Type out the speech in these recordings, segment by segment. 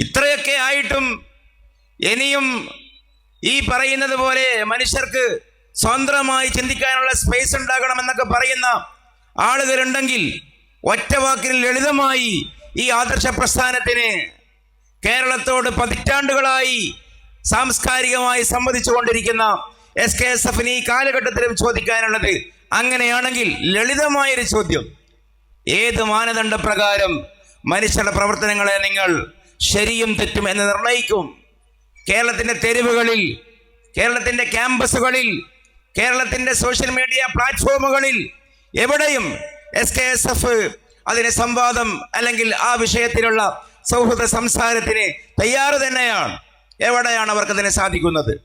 ഇത്രയൊക്കെ ആയിട്ടും ഇനിയും ഈ പറയുന്നത് പോലെ മനുഷ്യർക്ക് സ്വതന്ത്രമായി ചിന്തിക്കാനുള്ള സ്പേസ് ഉണ്ടാകണമെന്നൊക്കെ പറയുന്ന ആളുകളുണ്ടെങ്കിൽ ഒറ്റ വാക്കിൽ ലളിതമായി ഈ ആദർശ പ്രസ്ഥാനത്തിന് കേരളത്തോട് പതിറ്റാണ്ടുകളായി സാംസ്കാരികമായി സംവദിച്ചു കൊണ്ടിരിക്കുന്ന എസ് കെ എസ് എഫിന് ഈ കാലഘട്ടത്തിലും ചോദിക്കാനുള്ളത് അങ്ങനെയാണെങ്കിൽ ലളിതമായൊരു ചോദ്യം. ഏത് മാനദണ്ഡ പ്രകാരം മനുഷ്യരുടെ പ്രവർത്തനങ്ങളെ നിങ്ങൾ ശരിയും തെറ്റും എന്ന് നിർണയിക്കും. കേരളത്തിന്റെ തെരുവുകളിൽ കേരളത്തിന്റെ ക്യാമ്പസുകളിൽ കേരളത്തിന്റെ സോഷ്യൽ മീഡിയ പ്ലാറ്റ്ഫോമുകളിൽ എവിടെയും എസ് കെ എസ് എഫ് അതിന് സംവാദം അല്ലെങ്കിൽ ആ വിഷയത്തിലുള്ള സൗഹൃദ സംസാരത്തിന് തയ്യാറ് തന്നെയാണ്. എവിടെയാണ് അവർക്കതിന് സാധിക്കുന്നത്?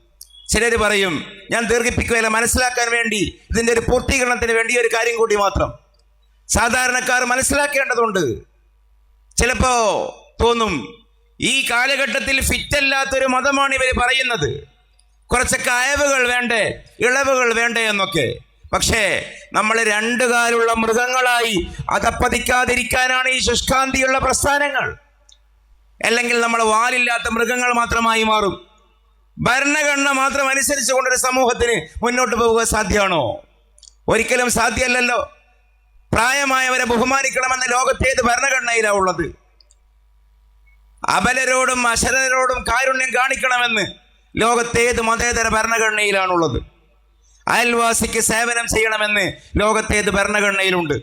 ചിലർ പറയും ഞാൻ ദീർഘിപ്പിക്കുകയല്ല മനസ്സിലാക്കാൻ വേണ്ടി ഇതിന്റെ ഒരു പൂർത്തീകരണത്തിന് വേണ്ടി ഒരു കാര്യം കൂടി മാത്രം. സാധാരണക്കാർ മനസ്സിലാക്കേണ്ടതുണ്ട്. ചിലപ്പോ തോന്നും ഈ കാലഘട്ടത്തിൽ ഫിറ്റല്ലാത്തൊരു മതമാണ് ഇവർ പറയുന്നത്. കുറച്ചൊക്കെ അയവുകൾ വേണ്ടേ ഇളവുകൾ വേണ്ടേ എന്നൊക്കെ. പക്ഷേ നമ്മൾ രണ്ടു കാലുള്ള മൃഗങ്ങളായി അതപ്പതിക്കാതിരിക്കാനാണ് ഈ ശുഷ്കാന്തിയുള്ള പ്രസ്ഥാനങ്ങൾ. അല്ലെങ്കിൽ നമ്മൾ വാലില്ലാത്ത മൃഗങ്ങൾ മാത്രമായി മാറും. ഭരണഘടന മാത്രം അനുസരിച്ച് കൊണ്ടൊരു സമൂഹത്തിന് മുന്നോട്ട് പോവുക സാധ്യമാണോ? ഒരിക്കലും സാധ്യമല്ലല്ലോ പ്രായമായവരെ ബഹുമാനിക്കണമെന്ന ലോകത്തേത് ഭരണഘടനയിലാണ് ഉള്ളത്. അബലരോടും അശരരോടും കാരുണ്യം കാണിക്കണമെന്ന് ലോകത്തേത് മതേതര ഭരണഘടനയിലാണുള്ളത്. അയൽവാസിക്ക് സേവനം ചെയ്യണമെന്ന് ലോകത്തേത് ഭരണഘടനയിലുണ്ട്.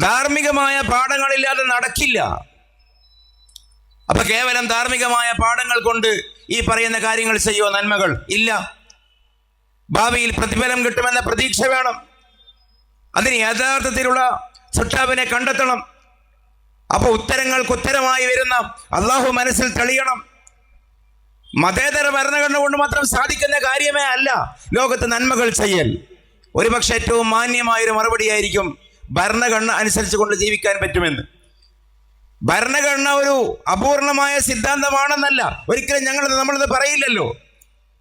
ധാർമ്മികമായ പാഠങ്ങളില്ലാതെ നടക്കില്ല. അപ്പൊ കേവലം ധാർമ്മികമായ പാഠങ്ങൾ കൊണ്ട് ഈ പറയുന്ന കാര്യങ്ങൾ ചെയ്യുമോ നന്മകൾ? ഇല്ല. ഭാവിയിൽ പ്രതിഫലം കിട്ടുമെന്ന പ്രതീക്ഷ വേണം. അതിന് യഥാർത്ഥത്തിലുള്ള സുട്ടാവിനെ കണ്ടെത്തണം. അപ്പൊ ഉത്തരങ്ങൾക്ക് ഉത്തരമായി വരുന്ന അള്ളാഹു മനസ്സിൽ തെളിയണം. മതേതര ഭരണഘടന കൊണ്ട് മാത്രം സാധിക്കുന്ന കാര്യമേ അല്ല ലോകത്ത് നന്മകൾ ചെയ്യൽ. ഒരുപക്ഷെ ഏറ്റവും മാന്യമായൊരു മറുപടിയായിരിക്കും ഭരണഘടന അനുസരിച്ച് കൊണ്ട് ജീവിക്കാൻ പറ്റുമെന്ന്. ഭരണഘടന ഒരു അപൂർണമായ സിദ്ധാന്തമാണെന്നല്ല. ഒരിക്കലും ഞങ്ങൾ നമ്മളിത് പറയില്ലല്ലോ.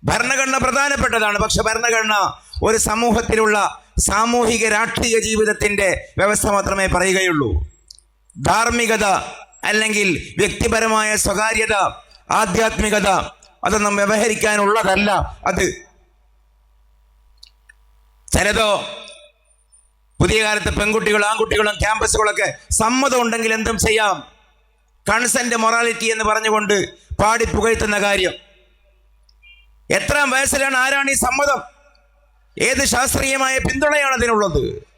ഭരണഘടന പ്രധാനപ്പെട്ടതാണ്. പക്ഷെ ഭരണഘടന ഒരു സമൂഹത്തിലുള്ള സാമൂഹിക രാഷ്ട്രീയ ജീവിതത്തിന്റെ വ്യവസ്ഥ മാത്രമേ പറയുകയുള്ളൂ. ധാർമ്മികത അല്ലെങ്കിൽ വ്യക്തിപരമായ സ്വകാര്യത ആധ്യാത്മികത അതൊന്നും വ്യവഹരിക്കാനുള്ളതല്ല. അത് ചിലതോ പുതിയ കാലത്ത് പെൺകുട്ടികളും ആൺകുട്ടികളും ക്യാമ്പസുകളൊക്കെ സമ്മതം ഉണ്ടെങ്കിൽ എന്തും ചെയ്യാം. കൺസെന്റ് മൊറാലിറ്റി എന്ന് പറഞ്ഞുകൊണ്ട് പാടി പുകഴ്ത്തുന്ന കാര്യം. എത്രാം വയസ്സിലാണ് ആരാണ് ഈ സമ്മതം? ഏത് ശാസ്ത്രീയമായ പിന്തുണയാണ് അതിനുള്ളത്?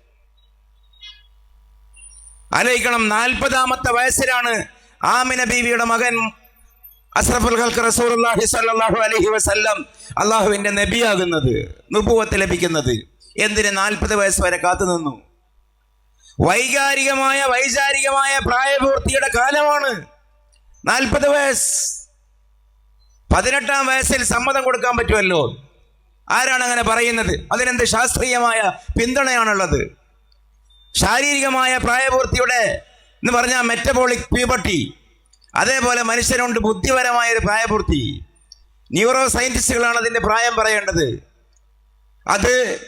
ആലോചിക്കണം നാൽപ്പതാമത്തെ വയസ്സിലാണ് ആമിന ബീവിയുടെ മകൻ അസ്രഫുൽ അലൈഹി വസല്ലം അള്ളാഹുവിന്റെ നബിയാകുന്നത് നുപൂവത്ത് ലഭിക്കുന്നത്. എന്തിന് നാൽപ്പത് വയസ്സ് വരെ കാത്തു നിന്നു? വൈകാരികമായ വൈചാരികമായ പ്രായപൂർത്തിയുടെ കാലമാണ് നാൽപ്പത് വയസ്സ്. പതിനെട്ടാം വയസ്സിൽ സമ്മതം കൊടുക്കാൻ പറ്റുമല്ലോ? ആരാണ് അങ്ങനെ പറയുന്നത്? അതിനെന്ത് ശാസ്ത്രീയമായ പിന്തുണയാണുള്ളത്? ശാരീരികമായ പ്രായപൂർത്തിയുടെ എന്ന് പറഞ്ഞാൽ മെറ്റബോളിക് പ്യൂബർട്ടി അതേപോലെ മനുഷ്യനുണ്ട് ബുദ്ധിപരമായ ഒരു പ്രായപൂർത്തി. ന്യൂറോ സയന്റിസ്റ്റുകളാണ് അതിന്റെ പ്രായം പറയേണ്ടത്. അത്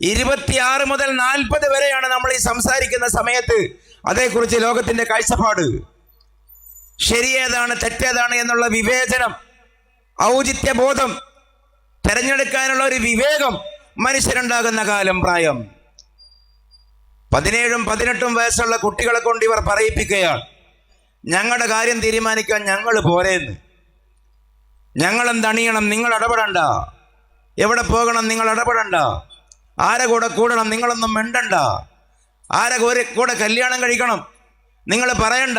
ഇരുപത്തിയാറ് മുതൽ നാൽപ്പത് വരെയാണ് നമ്മൾ ഈ സംസാരിക്കുന്ന സമയത്ത് അതേക്കുറിച്ച് ലോകത്തിന്റെ കാഴ്ചപ്പാട്. ശരിയേതാണ് തെറ്റേതാണ് എന്നുള്ള വിവേചനം ഔചിത്യബോധം തെരഞ്ഞെടുക്കാനുള്ള ഒരു വിവേകം മനുഷ്യരുണ്ടാകുന്ന കാലം പ്രായം. പതിനേഴും പതിനെട്ടും വയസ്സുള്ള കുട്ടികളെ കൊണ്ട് ഇവർ പറയിപ്പിക്കുകയാണ്. ഞങ്ങളുടെ കാര്യം തീരുമാനിക്കാൻ ഞങ്ങൾ പോരേന്ന്. ഞങ്ങൾ തണിയണം നിങ്ങൾ ഇടപെടണ്ട. എവിടെ പോകണം? നിങ്ങൾ ഇടപെടണ്ട. ആരെ കൂടെ കൂടണം? നിങ്ങളൊന്നും മിണ്ടണ്ട. ആരെ കൂടെ കൂടെ കല്യാണം കഴിക്കണം? നിങ്ങൾ പറയണ്ട.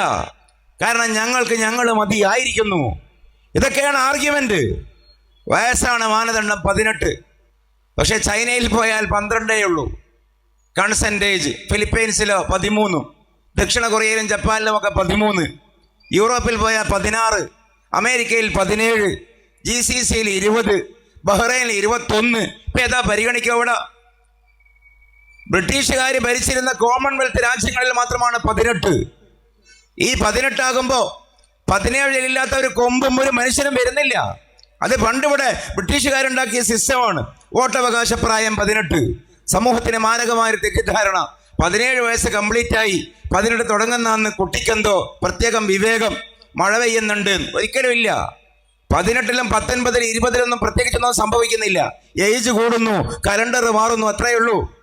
കാരണം ഞങ്ങൾക്ക് ഞങ്ങൾ മതിയായിരിക്കുന്നു. ഇതൊക്കെയാണ് ആർഗ്യുമെന്റ് വയസ്സാണ് മാനദണ്ഡം പതിനെട്ട്. പക്ഷേ ചൈനയിൽ പോയാൽ പന്ത്രണ്ടേ ഉള്ളൂ. കൺസെന്റേജ് ഫിലിപ്പൈൻസിലോ പതിമൂന്ന് ദക്ഷിണ കൊറിയയിലും ജപ്പാനിലും ഒക്കെ പതിമൂന്ന് യൂറോപ്പിൽ പോയാൽ പതിനാറ് അമേരിക്കയിൽ പതിനേഴ് ജി സി സിയിൽ ഇരുപത് ബഹ്റൈനിൽ ഇരുപത്തൊന്ന്. ഇപ്പം ഏതാ പരിഗണിക്കുക ഇവിടെ? ബ്രിട്ടീഷുകാർ ഭരിച്ചിരുന്ന കോമൺവെൽത്ത് രാജ്യങ്ങളിൽ മാത്രമാണ് പതിനെട്ട്. ഈ പതിനെട്ടാകുമ്പോൾ പതിനേഴിലില്ലാത്ത ഒരു കൊമ്പും ഒരു മനുഷ്യനും വരുന്നില്ല. അത് പണ്ടിവിടെ ബ്രിട്ടീഷുകാരുണ്ടാക്കിയ സിസ്റ്റമാണ്. വോട്ടവകാശ പ്രായം പതിനെട്ട്. സമൂഹത്തിന് മാരകമായ ഒരു തെറ്റിദ്ധാരണ. പതിനേഴ് വയസ്സ് കംപ്ലീറ്റ് ആയി. പതിനെട്ട് തുടങ്ങുന്ന അന്ന് കുട്ടിക്കെന്തോ പ്രത്യേകം വിവേകം മഴ പെയ്യുന്നുണ്ട്. ഒരിക്കലും ഇല്ല. പതിനെട്ടിലും പത്തൊൻപതിലും ഇരുപതിലൊന്നും പ്രത്യേകിച്ചൊന്നും സംഭവിക്കുന്നില്ല. ഏജ് കൂടുന്നു കലണ്ടർ മാറുന്നു അത്രയേ ഉള്ളൂ.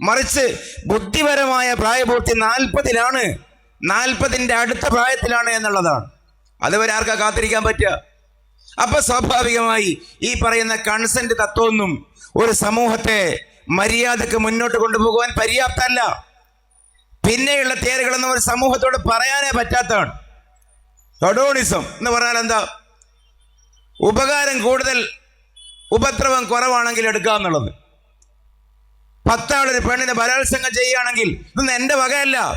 മറിച്ച് ബുദ്ധിപരമായ പ്രായപൂർത്തി നാൽപ്പതിലാണ്. നാൽപ്പതിന്റെ അടുത്ത പ്രായത്തിലാണ് എന്നുള്ളതാണ്. അതുവരെ ആർക്കാ കാത്തിരിക്കാൻ പറ്റുക? അപ്പൊ സ്വാഭാവികമായി ഈ പറയുന്ന കൺസെന്റ് തത്വമൊന്നും ഒരു സമൂഹത്തെ മര്യാദയ്ക്ക് മുന്നോട്ട് കൊണ്ടുപോകുവാൻ പര്യാപ്തമല്ല പിന്നെയുള്ള തേരുകളൊന്നും ഒരു സമൂഹത്തോട് പറയാനേ പറ്റാത്തതാണ്. ഹൊഡോണിസം എന്ന് പറഞ്ഞാൽ എന്താ? ഉപകാരം കൂടുതൽ ഉപദ്രവം കുറവാണെങ്കിൽ എടുക്കുക എന്നുള്ളത്. പത്താളൊരു പെണ്ണിനെ ബലാത്സംഗം ചെയ്യുകയാണെങ്കിൽ ഇതൊന്നും എന്റെ വകയല്ല.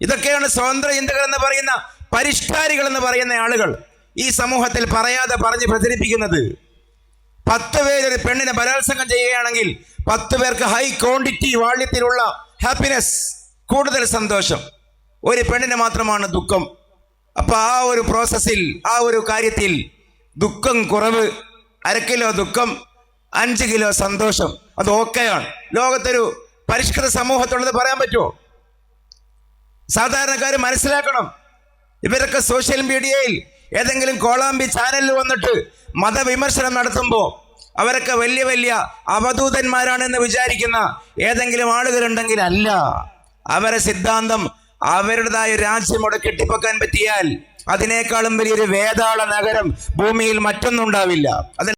ഇതൊക്കെയാണ് സ്വതന്ത്ര ചിന്തകൾ എന്ന് പറയുന്ന പരിഷ്കാരികൾ എന്ന് പറയുന്ന ആളുകൾ ഈ സമൂഹത്തിൽ പറയാതെ പറഞ്ഞ് പ്രചരിപ്പിക്കുന്നത്. പത്ത് പേരൊരു പെണ്ണിനെ ബലാത്സംഗം ചെയ്യുകയാണെങ്കിൽ പത്ത് പേർക്ക് ഹൈ ക്വാണ്ടിറ്റി വാള്യത്തിലുള്ള ഹാപ്പിനെസ് കൂടുതൽ സന്തോഷം. ഒരു പെണ്ണിന് മാത്രമാണ് ദുഃഖം. അപ്പൊ ആ ഒരു പ്രോസസ്സിൽ ആ ഒരു കാര്യത്തിൽ ദുഃഖം കുറവ് അര കിലോ ദുഃഖം അഞ്ച് കിലോ സന്തോഷം അത് ഓക്കെയാണ്. ലോകത്തൊരു പരിഷ്കൃത സമൂഹത്തുള്ളത് പറയാൻ പറ്റുമോ? സാധാരണക്കാർ മനസ്സിലാക്കണം. ഇവരൊക്കെ സോഷ്യൽ മീഡിയയിൽ ഏതെങ്കിലും കോളാമ്പി ചാനലിൽ വന്നിട്ട് മതവിമർശനം നടത്തുമ്പോൾ അവരൊക്കെ വലിയ വലിയ അവധൂതന്മാരാണെന്ന് വിചാരിക്കുന്ന ഏതെങ്കിലും ആളുകളുണ്ടെങ്കിൽ അല്ല. അവരെ സിദ്ധാന്തം അവരുടേതായ രാജ്യം അവിടെ കെട്ടിപ്പൊക്കാൻ പറ്റിയാൽ അതിനേക്കാളും വലിയൊരു വേതാള നഗരം ഭൂമിയിൽ മറ്റൊന്നും ഉണ്ടാവില്ല. അത്